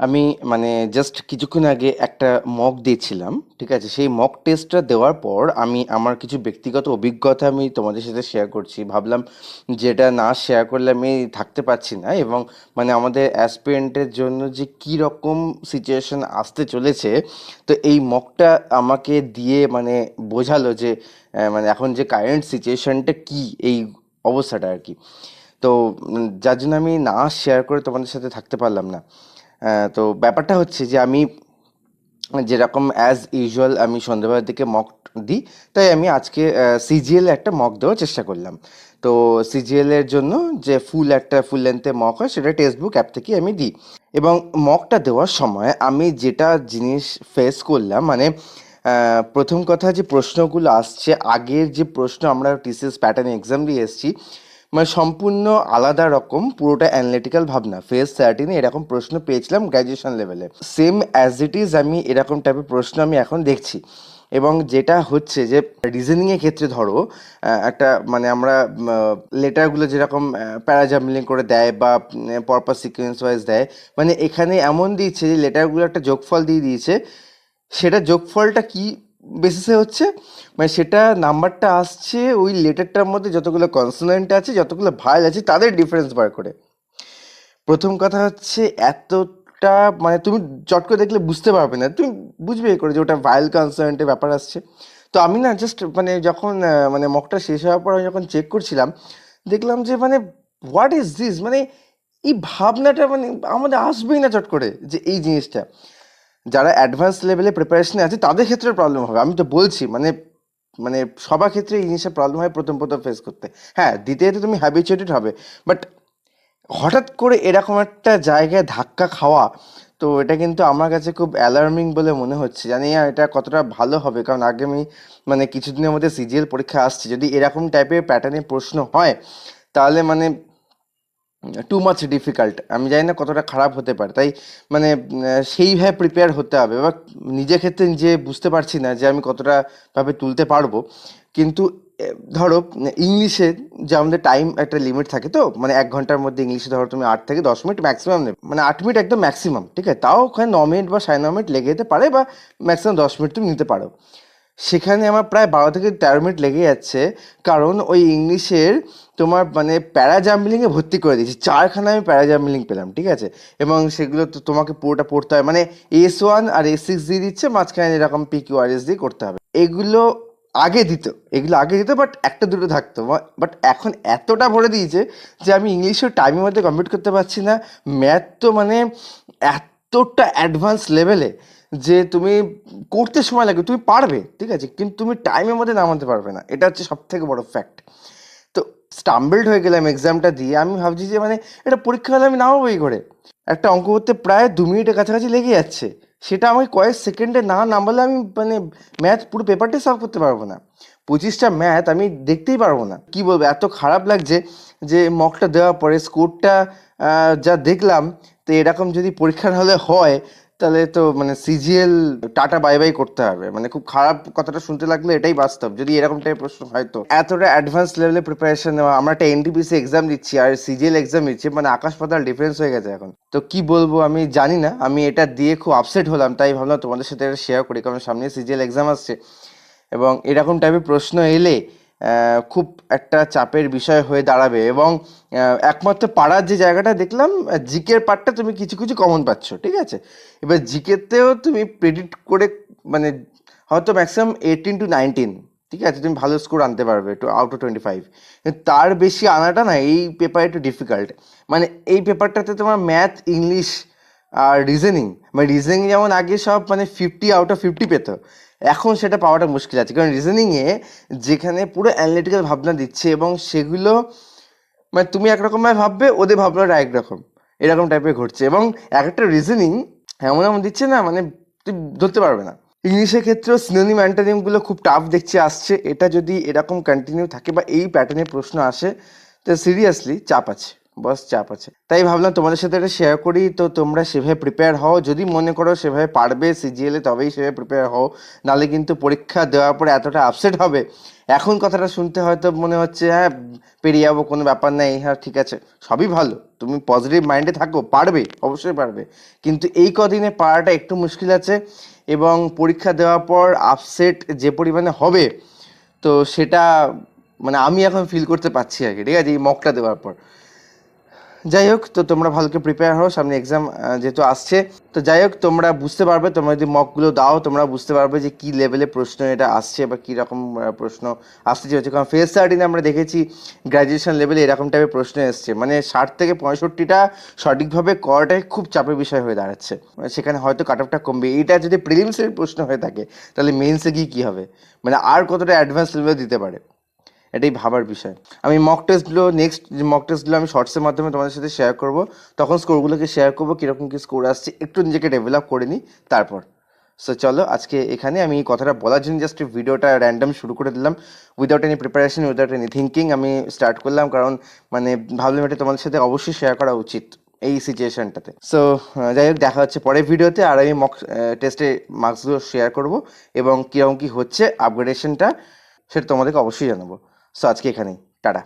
আমি মানে জাস্ট কিছুক্ষণ আগে একটা মক দিয়েছিলাম, ঠিক আছে? সেই মক টেস্টটা দেওয়ার পর আমি আমার কিছু ব্যক্তিগত অভিজ্ঞতা আমি তোমাদের সাথে শেয়ার করছি। ভাবলাম যেটা না শেয়ার করলে আমি থাকতে পারছি না এবং মানে আমাদের অ্যাসপিরেন্টের জন্য যে কী রকম সিচুয়েশন আসতে চলেছে, তো এই মকটা আমাকে দিয়ে মানে বোঝালো যে মানে এখন যে কারেন্ট সিচুয়েশনটা কী এই অবস্থাটা আর কি। তো যার জন্য আমি না শেয়ার করে তোমাদের সাথে থাকতে পারলাম না। তো ব্যাপারটা হচ্ছে যে আমি যেরকম অ্যাজ ইউজুয়াল আমি সন্ধ্যাবেলার দিকে মক দিই, তাই আমি আজকে সিজিএল একটা মক দেওয়ার চেষ্টা করলাম। তো সিজিএলের জন্য যে ফুল একটা ফুল লেন্থে মক হয়, সেটা টেক্সটবুক অ্যাপ থেকে আমি দিই। এবং মকটা দেওয়ার সময় আমি যেটা জিনিস ফেস করলাম মানে প্রথম কথা যে প্রশ্নগুলো আসছে, আগের যে প্রশ্ন আমরা টিসিএস প্যাটার্ন এক্সাম দিয়ে এসেছি মানে সম্পূর্ণ আলাদা রকম, পুরোটা অ্যানালিটিক্যাল ভাবনা। ফেজ থার্টিনে এরকম প্রশ্ন পেয়েছিলাম গ্র্যাজুয়েশন লেভেলে সেম অ্যাজ ইট ইজ আমি এরকম টাইপের প্রশ্ন আমি এখন দেখছি। এবং যেটা হচ্ছে যে রিজনিংয়ের ক্ষেত্রে ধরো একটা মানে আমরা লেটারগুলো যেরকম প্যারাজাম্বলিং করে দেয় বা পরপাস সিকোয়েন্স ওয়াইজ দেয় মানে এখানে এমন দিয়েছে যে লেটারগুলো একটা যোগফল দিয়ে দিয়েছে। সেটা যোগফলটা কি বেসিসে হচ্ছে মানে সেটা নাম্বারটা আসছে ওই লেটারটার মধ্যে যতগুলো কনসোনেন্ট আছে, যতগুলো ভাইল আছে, তাদের ডিফারেন্স বার করে। প্রথম কথা হচ্ছে এতটা মানে তুমি চট করে দেখলে বুঝতে পারবে না, তুমি বুঝবে করে যে ওটা ভাইল কনসোনেন্টের ব্যাপার আসছে। তো আমি না জাস্ট মানে যখন মানে মকটা শেষ হওয়ার পর আমি যখন চেক করছিলাম, দেখলাম যে মানে হোয়াট ইজ দিস মানে এই ভাবনাটা মানে আমাদের আসবেই না চট করে যে এই জিনিসটা। যারা অ্যাডভান্স লেভেলে প্রিপারেশনে আছে, তাদের ক্ষেত্রে প্রবলেম হবে। আমি তো বলছি মানে মানে সবার ক্ষেত্রে এই জিনিসটা প্রবলেম হয় প্রথম প্রথম ফেস করতে। হ্যাঁ দ্বিতীয়ত তুমি হ্যাবিচুয়েটেড হবে। বাট হঠাৎ করে এরকম একটা জায়গায় ধাক্কা খাওয়া, তো এটা কিন্তু আমার কাছে খুব অ্যালার্মিং বলে মনে হচ্ছে। জানি না এটা কতটা ভালো হবে, কারণ আগামী মানে কিছুদিনের মধ্যে সিজিএল পরীক্ষা আসছে। যদি এরকম টাইপের প্যাটার্নের প্রশ্ন হয়, তাহলে মানে টু মাচ ডিফিকাল্ট আমি জানি না কতটা খারাপ হতে পারে। তাই মানে সেইভাবে প্রিপেয়ার হতে হবে। এবার নিজের ক্ষেত্রে নিজে বুঝতে পারছি না যে আমি কতটা ভাবে তুলতে পারব। কিন্তু ধরো, ইংলিশে যে আমাদের টাইম একটা লিমিট থাকে তো মানে এক ঘণ্টার মধ্যে ইংলিশে ধরো তুমি আট থেকে দশ মিনিট ম্যাক্সিমাম নেবে। মানে আট মিনিট একদম ম্যাক্সিমাম ঠিক আছে? তাও ওখানে ন মিনিট বা সাড়ে ন মিনিট লেগে যেতে পারে বা ম্যাক্সিমাম দশ মিনিট তুমি নিতে পারো। সেখানে আমার প্রায় বারো থেকে তেরো মিনিট লেগে যাচ্ছে। কারণ ওই ইংলিশের তোমার মানে প্যারাজাম্বলিংয়ে ভর্তি করে দিয়েছি। চারখানা আমি প্যারাজাম্বলিং পেলাম, ঠিক আছে? এবং সেগুলো তো তোমাকে পুরোটা পড়তে হয়। মানে এস ওয়ান আর এস সিক্স দিয়ে দিচ্ছে, মাঝখানে এরকম পি কিউ আর এস দিয়ে করতে হবে। এগুলো আগে দিত, এগুলো আগে দিত বাট একটা দুটো থাকতো। বাট এখন এতটা ভরে দিয়েছে যে আমি ইংলিশের টাইমের মধ্যে কমপ্লিট করতে পারছি না। ম্যাথ তো মানে এতটা অ্যাডভান্স লেভেলে যে তুমি করতে সময় লাগবে, তুমি পারবে, ঠিক আছে? কিন্তু তুমি টাইমের মধ্যে নামাতে পারবে না। এটা হচ্ছে সব থেকে বড় ফ্যাক্ট তো স্টাম্বলড হয়ে গেলাম এক্সামটা দিয়ে, আমি ভাবছি যে মানে এটা পরীক্ষা হলে আমি নামাবো এই করে? একটা অঙ্ক করতে প্রায় দু মিনিটের কাছাকাছি লেগে যাচ্ছে। সেটা আমাকে কয়েক সেকেন্ডে না নামালে আমি মানে ম্যাথ পুরো পেপারটাই সলভ করতে পারব না। পঁচিশটা ম্যাথ আমি দেখতেই পারব না। কি বলব, এত খারাপ লাগছে যে মকটা দেওয়ার পরে স্কোরটা যা দেখলাম, তো এরকম যদি পরীক্ষার হলে হয় তাহলে তো মানে সিজিএল টাটা বাই বাই করতে হবে। মানে খুব খারাপ কথাটা শুনতে লাগলে এটাই বাস্তব, যদি এরকম টাইপের প্রশ্ন হয় তো। এতটা অ্যাডভান্স লেভেলে প্রিপারেশন নেওয়া, আমরা একটা এনটিপিসি এক্সাম দিচ্ছি আর সিজিএল এক্সাম দিচ্ছি মানে আকাশ পাতাল ডিফারেন্স হয়ে গেছে এখন। তো কি বলব আমি জানি না, আমি এটা দিয়ে খুব আপসেট হলাম, তাই ভাবলাম তোমাদের সাথে এটা শেয়ার করি, কারণ সামনে সিজিএল এক্সাম আসছে। এবং এরকম টাইপের প্রশ্ন এলে খুব একটা চাপের বিষয় হয়ে দাঁড়াবে এবং একমাত্র পাড়ার যে জায়গাটা দেখলাম জিকের পার্টটা তুমি কিছু কিছু কমন পাচ্ছ, ঠিক আছে? এবার জিকেতেও তুমি প্রেডিক্ট করে মানে হয়তো ম্যাক্সিমাম এইটিন টু নাইনটিন ঠিক আছে? তুমি ভালো স্কোর আনতে পারবে two out of twenty five তার বেশি আনাটা না, এই পেপার একটু ডিফিকাল্ট মানে এই পেপারটাতে তোমার ম্যাথ ইংলিশ আর রিজনিং মানে রিজনিং যেমন আগে সব মানে ফিফটি আউট অফ ফিফটি পেত, এখন সেটা পাওয়াটা মুশকিল আছে। কারণ রিজনিংয়ে যেখানে পুরো অ্যানালিটিক্যাল ভাবনা দিচ্ছে এবং সেগুলো মানে তুমি একরকমভাবে ভাববে, ওদের ভাবনাটা একরকম এরকম টাইপের ঘটছে। এবং এক একটা রিজনিং এমন এমন দিচ্ছে না মানে তুই ধরতে পারবে না। ইংলিশের ক্ষেত্রেও সিনোনিম অ্যান্টোনিমগুলো খুব টাফ দেখছে, আসছে। এটা যদি এরকম কন্টিনিউ থাকে বা এই প্যাটার্নের প্রশ্ন আসে, তো সিরিয়াসলি চাপ আছে। বস চাপ আছে। তাই ভাবলাম তোমাদের সাথে এটা শেয়ার করি। তো তোমরা সেভাবে প্রিপেয়ার হও। যদি মনে করো সেভাবে পারবে সিজিএলে তবেই সেভাবে প্রিপেয়ার হও। নাহলে কিন্তু পরীক্ষা দেওয়ার পরে এতটা আপসেট হবে। এখন কথাটা শুনতে হয়তো মনে হচ্ছে হ্যাঁ পেরিয়ে যাব, কোনো ব্যাপার নেই। হ্যাঁ ঠিক আছে। সবই ভালো। তুমি পজিটিভ মাইন্ডে থাকো। পারবে, অবশ্যই পারবে। কিন্তু এই কদিনে পারাটা একটু মুশকিল আছে এবং পরীক্ষা দেওয়ার পর আপসেট যে পরিমাণে হবে, তো সেটা মানে আমি এখন ফিল করতে পারছি আর কি। ঠিক আছে? এই মকটা দেওয়ার পর। যাই হোক তো তোমরা ভালো করে প্রিপেয়ার হও, সামনে এক্সাম যেহেতু আসছে। তো যাই হোক তোমরা বুঝতে পারবে, তোমরা যদি মকগুলো দাও, তোমরা বুঝতে পারবে যে কী লেভেলে প্রশ্ন এটা আসছে বা কী রকম প্রশ্ন আসতে চলেছে কারণ ফেস থার্টিনে আমরা দেখেছি গ্র্যাজুয়েশন লেভেলে এরকম টাইপের প্রশ্ন এসছে। মানে ষাট থেকে পঁয়ষট্টিটা সঠিকভাবে করাটাই খুব চাপের বিষয় হয়ে দাঁড়াচ্ছে। মানে সেখানে হয়তো কাট অফটা কমবে। এটা যদি প্রিলিমসের প্রশ্ন হয়ে থাকে, তাহলে মেন্সে গিয়ে কী হবে? মানে আর কতটা অ্যাডভান্স লেভেলে দিতে পারে? এটাই ভাবার বিষয়। আমি মক টেস্টগুলো নেক্সট যে মক টেস্টগুলো আমি শর্টসের মাধ্যমে তোমাদের সাথে শেয়ার করব। তখন স্কোরগুলোকে শেয়ার করব, কীরকম কী স্কোর আসছে, একটু নিজেকে ডেভেলপ করে নিই তারপর। সো চলো আজকে এখানে আমি এই কথাটা বলার জন্য জাস্ট ভিডিওটা র্যান্ডম শুরু করে দিলাম। Without any preparation without any thinking আমি স্টার্ট করলাম। কারণ মানে ভাবলাম এটা তোমাদের সাথে অবশ্যই শেয়ার করা উচিত এই সিচুয়েশনটাতে সো যাই হোক, দেখা হচ্ছে পরের ভিডিওতে আর আমি মক টেস্টে মার্কসগুলো শেয়ার করব এবং কীরকম কী হচ্ছে আপগ্রেডেশনটা সেটা তোমাদেরকে অবশ্যই জানাব। সো আজকে এখানেই। টাটা।